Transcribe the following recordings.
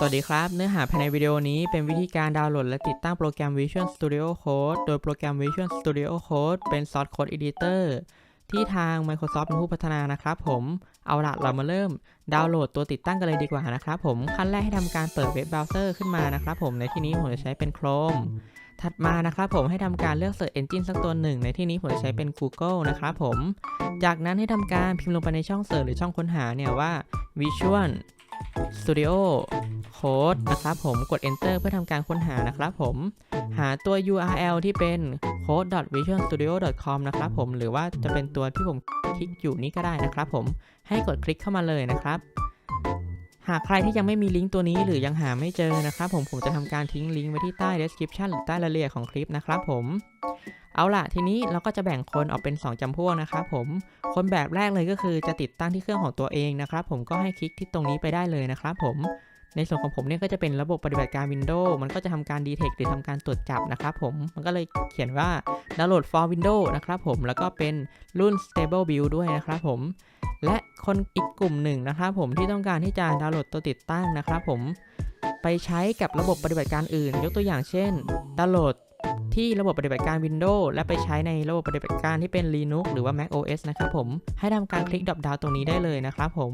สวัสดีครับ เนื้อหาภายในวิดีโอนี้เป็นวิธีการดาวน์โหลดและติดตั้งโปรแกรม Visual Studio Code โดยโปรแกรม Visual Studio Code เป็น Source Code Editor ที่ทาง Microsoft เป็นผู้พัฒนานะครับผมเอาละเรามาเริ่มดาวน์โหลดตัวติดตั้งกันเลยดีกว่านะครับผมขั้นแรกให้ทำการเปิดเว็บเบราว์เซอร์ขึ้นมานะครับผมในที่นี้ผมจะใช้เป็น Chrome ถัดมานะครับผมให้ทำการเลือก Search Engine สักตัวหนึ่ง ในที่นี้ผมจะใช้เป็น Google นะครับผม จากนั้นให้ทำการพิมพ์ลงไปในช่องเสิร์ชหรือช่องค้นหาเนี่ยว่า Visual Studio Code นะครับผมกด Enter เพื่อทำการค้นหานะครับผม หาตัว URL ที่เป็น code.visualstudio.com นะครับผมหรือว่าจะเป็นตัวที่ผมคลิกอยู่นี้ก็ได้นะครับผมให้กดคลิกเข้ามาเลยนะครับหากใครที่ยังไม่มีลิงก์ตัวนี้หรือยังหาไม่เจอนะครับผมผมจะทำการทิ้งลิงก์ไว้ที่ใต้ description หรือใต้รายละเอียดของคลิปนะครับผม เอาล่ะทีนี้เราก็จะแบ่งคนออกเป็น 2จำพวกนะครับผมคนแบบแรกเลยก็คือจะติดตั้งที่เครื่องของตัวเองนะครับผมก็ให้คลิกที่ตรงนี้ไปได้เลยนะครับผมในส่วนของผมเนี่ยก็จะเป็นระบบปฏิบัติการ Windows มันก็จะทำการ detect หรือทำการตรวจจับนะครับผม มันก็เลยเขียนว่า download for Windows นะครับผม แล้วก็เป็นรุ่น stable build ด้วยนะครับผม และคนอีกกลุ่มหนึ่งนะครับผมที่ต้องการที่จะดาวน์โหลดตัวติดตั้งนะครับผม ไปใช้กับระบบปฏิบัติการอื่น ยกตัวอย่างเช่นดาวน์โหลด ที่ระบบปฏิบัติการ Windows และไปใช้ในระบบปฏิบัติการที่เป็น Linux หรือว่า Mac OS นะครับผม ให้ทำการคลิกดรอปดาวตรงนี้ได้เลยนะครับผม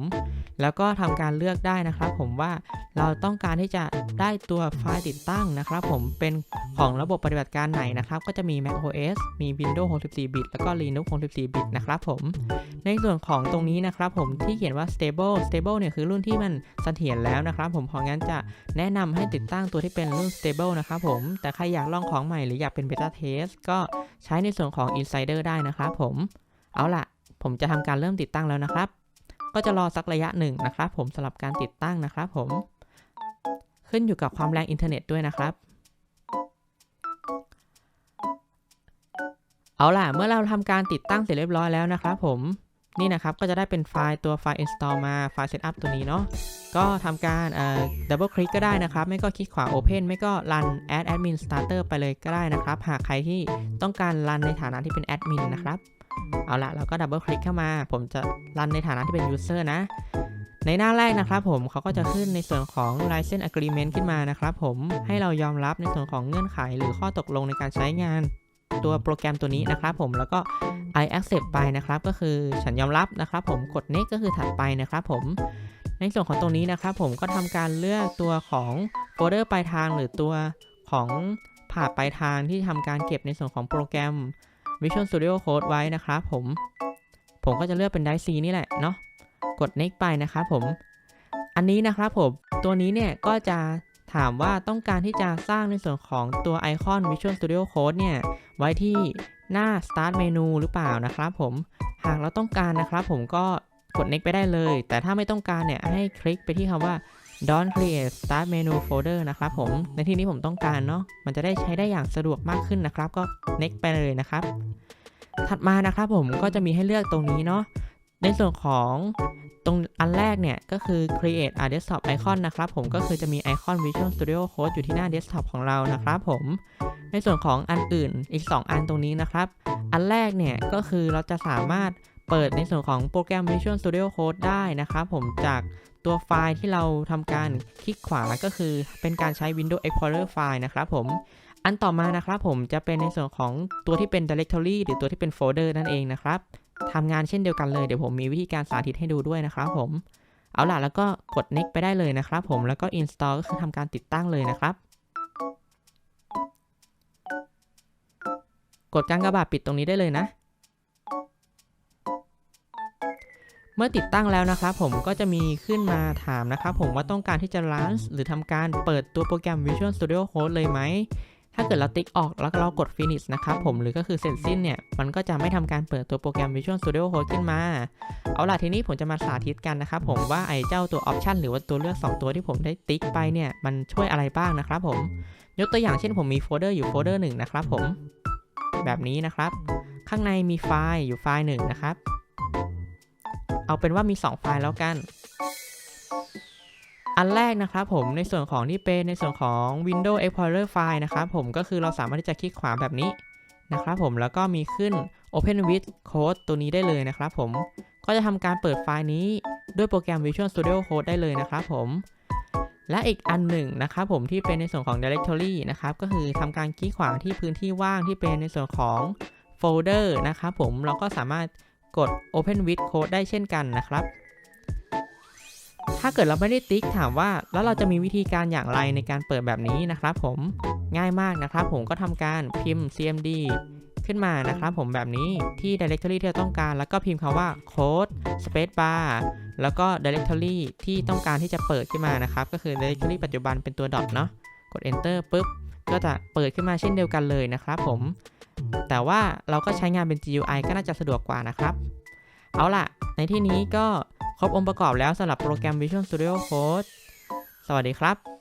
แล้วก็ทำการเลือกได้นะครับผมว่าเราต้องการที่จะได้ตัวไฟล์ติดตั้งนะครับผมเป็นของระบบปฏิบัติการไหนนะครับ ก็จะมี Mac OS มี Windows 64 บิตแล้วก็ Linux 64 บิตนะครับผม ในส่วนของตรงนี้นะครับผมที่เขียนว่า stable stable เนี่ยคือรุ่นที่มันเสถียรแล้วนะครับผมเพราะงั้นจะแนะนำให้ติดตั้งตัวที่เป็นรุ่น stable นะครับผม แต่ใครอยากลองของใหม่หรืออยากเป็นเบต้าเทสก็ใช้ในส่วนของ insider ได้นะครับผมเอาล่ะ ผมจะทำการเริ่มติดตั้งแล้วนะครับ ก็จะรอสักระยะหนึ่งนะครับ ผมสำหรับการติดตั้งนะครับ ผม ขึ้นอยู่กับความแรงอินเทอร์เน็ตด้วยนะครับ เอาล่ะ เมื่อเราทำการติดตั้งเสร็จเรียบร้อยแล้วนะครับผม นี่นะครับ ก็จะได้เป็นไฟล์ตัวไฟล์ install มาไฟล์ setup ตัวนี้เนาะก็ทำการเอ่อ double click ก็ได้นะครับ ไม่ก็คลิกขวา open ไม่ก็ run add admin starter ไปเลยก็ได้นะครับ หากใครที่ต้องการ run ในฐานะที่เป็นแอดมินนะครับ เอาละเราก็ดับเบิลคลิกเข้ามา ผมจะรันในฐานะที่เป็น user นะ ในหน้าแรกนะครับผมเขาก็จะขึ้นในส่วนของ license agreement ขึ้นมานะครับผมให้เรายอมรับในส่วนของเงื่อนไข หรือข้อตกลงในการใช้งานตัวโปรแกรมตัวนี้นะครับผมแล้วก็ I accept ไปนะครับ ก็คือฉันยอมรับนะครับ ผมกด next ก็คือถัดไปนะครับผม ในส่วนของตรงนี้นะครับ ผมก็ทำการเลือกตัวของโฟลเดอร์ปลายทางหรือตัวของผ่าปลายทางที่ทำการเก็บในส่วนของโปรแกรม Visual Studio Code ไว้นะครับผม ผมก็จะเลือกเป็น d i c นี่แหละเนาะ กด next ไปนะครับผม อันนี้นะครับผม ตัวนี้เนี่ยก็จะถามว่าต้องการที่จะสร้างในส่วนของตัวไอคอน Visual Studio Code เนี่ย ไว้ที่ หน้า Start Menu หรือเปล่านะครับผมหากเราต้องการนะครับผมก็กด next ไปได้เลย แต่ถ้าไม่ต้องการเนี่ยให้คลิกไปที่คำว่า Don't create start menu folder นะครับผม ในที่นี้ผมต้องการเนาะ มันจะได้ใช้ได้อย่างสะดวกมากขึ้นนะครับ ก็ next ไปเลยนะครับ ถัดมานะครับผมก็จะมีให้เลือกตรงนี้เนาะ ในส่วนของตรงอันแรกเนี่ยก็คือ create a desktop icon นะครับผม ก็คือจะมีไอคอน Visual Studio Code อยู่ที่หน้า desktop ของเรานะครับผม ในส่วนของอันอื่นอีก 2 อันตรงนี้นะครับ อันแรกเนี่ยก็คือเราจะสามารถเปิดในส่วนของโปรแกรม Visual Studio Code ได้นะครับผมจากตัวไฟล์ที่เราทำการคลิกขวาก็คือเป็นการใช้ Windows Explorer ไฟล์นะครับผมอันต่อมานะครับผมจะเป็นในส่วนของตัวที่เป็น directory หรือตัวที่เป็นโฟลเดอร์นั่นเองนะครับทำงานเช่นเดียวกันเลยเดี๋ยวผมมีวิธีการสาธิตให้ดูด้วยนะครับผมเอาล่ะแล้วก็กด next ไปได้เลยนะครับผมแล้วก็ install ก็คือทำการติดตั้งเลยนะครับ กดกางกระบาดปิดตรงนี้ได้เลยนะ เมื่อติดตั้งแล้วนะครับผมก็จะมีขึ้นมาถามนะครับผมว่าต้องการที่จะ launch หรือทำการเปิดตัวโปรแกรม Visual Studio Code เลยไหมถ้าเกิดเราติ๊กออกแล้วเรากด finish นะครับผมหรือก็คือเสร็จสิ้นเนี่ย มันก็จะไม่ทำการเปิดตัวโปรแกรม Visual Studio Code ขึ้นมา เอาล่ะทีนี้ผมจะมาสาธิตกันนะครับผมว่าไอ้เจ้าตัว option หรือว่าตัวเลือก 2 ตัวที่ผมได้ติ๊กไปเนี่ย มันช่วยอะไรบ้างนะครับผม ยกตัวอย่างเช่นผมมีโฟลเดอร์อยู่โฟลเดอร์หนึ่งนะครับผม แบบนี้นะครับ ข้างในมีไฟล์อยู่ไฟล์หนึ่งนะครับ เอาเป็นว่ามี 2 ไฟล์แล้วกัน อันแรกนะครับผมในส่วนของที่เป็นในส่วนของ Windows Explorer ไฟล์นะครับผมก็คือเราสามารถที่จะคลิกขวาแบบนี้นะครับผมแล้วก็มีขึ้น Open with Code ตัวนี้ได้เลยนะครับผมก็จะทำการเปิดไฟล์นี้ด้วยโปรแกรม Visual Studio Code ได้เลยนะครับผม และอีกอันหนึ่งนะครับผมที่เป็นในส่วนของ directory นะครับก็คือทำการคลิกขวางที่พื้นที่ว่างที่เป็นในส่วนของโฟลเดอร์นะครับผมเราก็สามารถกด open with code ได้เช่นกันนะครับ ถ้าเกิดเราไม่ได้ติ๊กถามว่า แล้วเราจะมีวิธีการอย่างไรในการเปิดแบบนี้นะครับผมง่ายมากนะครับผมก็ทำการพิมพ์ cmd ขึ้นมานะครับผมแบบนี้ที่ directory ที่เราต้องการ แล้วก็พิมพ์คำว่า code space bar แล้วก็ directory ที่ต้องการที่จะเปิดขึ้นมานะครับ ก็คือ directory ปัจจุบันเป็นตัว dot เนาะกด enter ปุ๊บ ก็จะเปิดขึ้นมาเช่นเดียวกันเลยนะครับผม แต่ว่าเราก็ใช้งานเป็น GUI ก็น่าจะสะดวกกว่านะครับ เอาล่ะ ในที่นี้ก็ครบองค์ประกอบแล้วสำหรับโปรแกรม Visual Studio Code สวัสดีครับ